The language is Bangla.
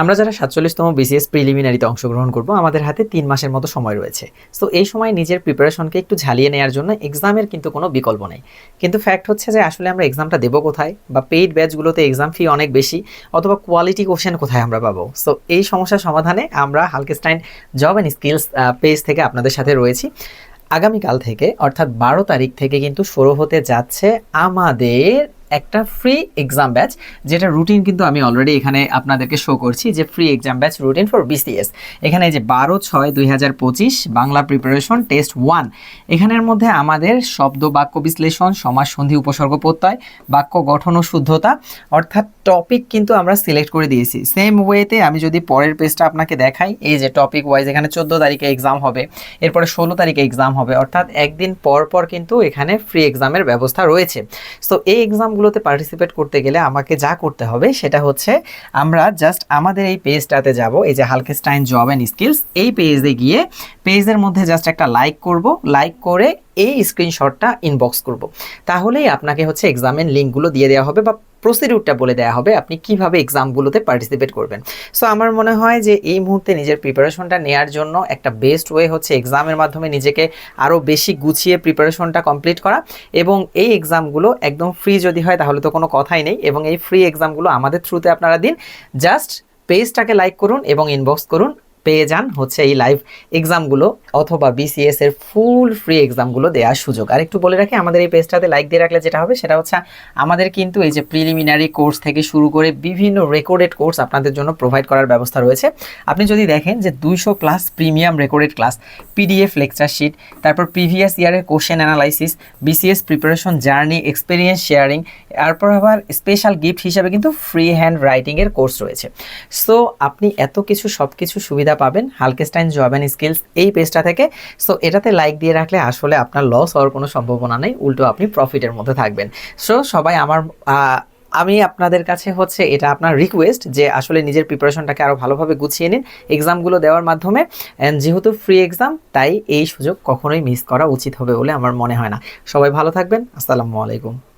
আমরা যারা সাতচল্লিশতম বিসিএস প্রিলিমিনারিতে অংশগ্রহণ করব, আমাদের হাতে তিন মাসের মতো সময় রয়েছে। সো এই সময় নিজের প্রিপারেশনকে একটু ঝালিয়ে নেওয়ার জন্য এক্সামের কিন্তু কোনো বিকল্প নেই। কিন্তু ফ্যাক্ট হচ্ছে যে, আসলে আমরা এক্সামটা দেবো কোথায়? বা পেইড ব্যাচগুলোতে এক্সাম ফি অনেক বেশি, অথবা কোয়ালিটি কোশ্চেন কোথায় আমরা পাবো? সো এই সমস্যার সমাধানে আমরা হালকেস্টাইন জব অ্যান্ড স্কিলস পেজ থেকে আপনাদের সাথে রয়েছি। আগামীকাল থেকে, অর্থাৎ বারো তারিখ থেকে কিন্তু শুরু হতে যাচ্ছে আমাদের একটা ফ্রি এক্সাম ব্যাচ যেটা রুটিন কিন্তু আমি অলরেডি এখানে আপনাদেরকে শো করছি, যে free exam batch routine for BCS এখানে যে বারো ছয় দুই হাজার পঁচিশ, বাংলা প্রিপারেশন টেস্ট ওয়ান এখানের মধ্যে আমাদের শব্দ, বাক্য বিশ্লেষণ, সমাজ, সন্ধি, উপসর্গ প্রত্যয়, বাক্য গঠন ও শুদ্ধতা, অর্থাৎ টপিক কিন্তু আমরা সিলেক্ট করে দিয়েছি। সেম ওয়েতে আমি যদি পরের পেজটা আপনাকে দেখাই, এই যে টপিক ওয়াইজ এখানে চোদ্দ তারিখে এক্সাম হবে, এরপরে ষোলো তারিখে এক্সাম হবে, অর্থাৎ একদিন পর পর কিন্তু এখানে ফ্রি এক্সামের ব্যবস্থা রয়েছে। সো এই এক্সামগুলোতে পার্টিসিপেট করতে গেলে আমাকে যা করতে হবে সেটা হচ্ছে আমরা জাস্ট আমাদের এই পেজটাতে যাব, এই যে হালকেস্টাইন জব অ্যান্ড স্কিলস এই পেজে গিয়ে পেজের মধ্যে জাস্ট একটা লাইক করব লাইক করে এই স্ক্রিনশটটা ইনবক্স করব। তাহলেই আপনাকে হচ্ছে এক্সামের লিঙ্কগুলো দিয়ে দেওয়া হবে বা প্রসিডিউরটা বলে দেওয়া হবে আপনি কীভাবে এক্সামগুলোতে পার্টিসিপেট করবেন। সো আমার মনে হয় যে এই মুহূর্তে নিজের প্রিপারেশনটা নেওয়ার জন্য একটা বেস্ট ওয়ে হচ্ছে এক্সামের মাধ্যমে নিজেকে আরও বেশি গুছিয়ে প্রিপারেশনটা কমপ্লিট করা এবং এই এক্সামগুলো একদম ফ্রি যদি হয় তাহলে তো কোনো কথাই নেই এবং এই ফ্রি এক্সামগুলো আমাদের থ্রুতে আপনারা দিন। জাস্ট পেজটাকে লাইক করুন এবং ইনবক্স করুন। পেয়ে যান হচ্ছে এই লাইভ এক্সামগুলো অথবা বিসিএস এর ফুল ফ্রি এক্সামগুলো দেওয়ার সুযোগ। আর একটু বলে রাখি, আমাদের এই পেজটাতে লাইক দিয়ে রাখলে যেটা হবে সেটা হচ্ছে আমাদের কিন্তু এই যে প্রিলিমিনারি কোর্স থেকে শুরু করে বিভিন্ন রেকর্ডেড কোর্স আপনাদের জন্য প্রোভাইড করার ব্যবস্থা রয়েছে। আপনি যদি দেখেন যে দুইশো class premium recorded class PDF lecture sheet তারপর প্রিভিয়াস ইয়ারের question analysis BCS preparation journey experience sharing তারপর আবার স্পেশাল গিফট হিসাবে কিন্তু ফ্রি হ্যান্ড রাইটিংয়ের কোর্স রয়েছে। সো আপনি এত কিছু সব কিছু সুবিধা পাবেন হালকেস্টাইন জব অ্যান্ড স্কিলস এই পেজটা থেকে। সো এটাতে লাইক দিয়ে রাখলে আসলে আপনার লস হওয়ার কোনো সম্ভাবনা নেই, উল্টো আপনি প্রফিটের মধ্যে থাকবেন। সো সবাই আমার আমি আপনাদের কাছে হচ্ছে এটা আপনার রিকোয়েস্ট যে আসলে নিজের প্রিপারেশনটাকে আরও ভালোভাবে গুছিয়ে নিন এক্সামগুলো দেওয়ার মাধ্যমে। অ্যান্ড যেহেতু ফ্রি এক্সাম তাই এই সুযোগ কখনোই মিস করা উচিত হবে বলে আমার মনে হয় না। সবাই ভালো থাকবেন, আসসালামু আলাইকুম।